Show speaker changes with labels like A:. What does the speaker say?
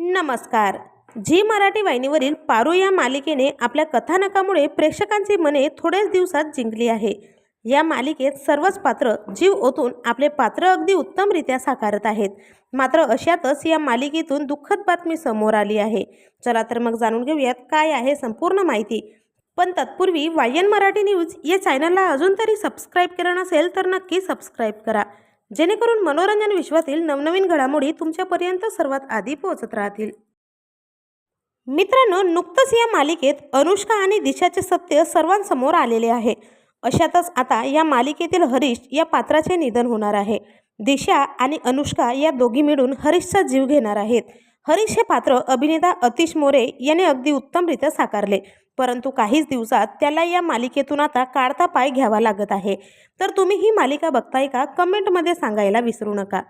A: नमस्कार. झी मराठी वाहिनीवरील पारू या मालिकेने आपल्या कथानकामुळे प्रेक्षकांची मने थोड्याच दिवसात जिंकली आहे. या मालिकेत सर्वच पात्र जीव ओतून आपले पात्र अगदी उत्तमरित्या साकारत आहेत. मात्र अशातच या मालिकेतून दुःखद बातमी समोर आली आहे. चला तर मग जाणून घेऊयात काय आहे संपूर्ण माहिती. पण तत्पूर्वी वायन मराठी न्यूज या चॅनलला अजून तरी सबस्क्राईब केलं नसेल तर नक्की सबस्क्राईब करा. जेणेकरून मनोरंजन विश्वातील नवनवीन घडामोडी तुमच्यापर्यंत सर्वात आधी पोहोचत राहतील. मित्रांनो नुकतंच या मालिकेत अनुष्का आणि दिशाचे सत्य सर्वांसमोर आलेले आहे. अशातच आता या मालिकेतील हरीश या पात्राचे निधन होणार आहे. दिशा आणि अनुष्का या दोघी मिळून हरीशचा जीव घेणार आहेत. हरीश हे पात्र अभिनेता अतिश मोरे याने अगदी उत्तमरित्या साकारले. परंतु काहीच दिवसात त्याला या मालिकेतून आता काढता पाय घ्यावा लागत आहे. तर तुम्ही ही मालिका बघताय का? कमेंटमध्ये सांगायला विसरू नका.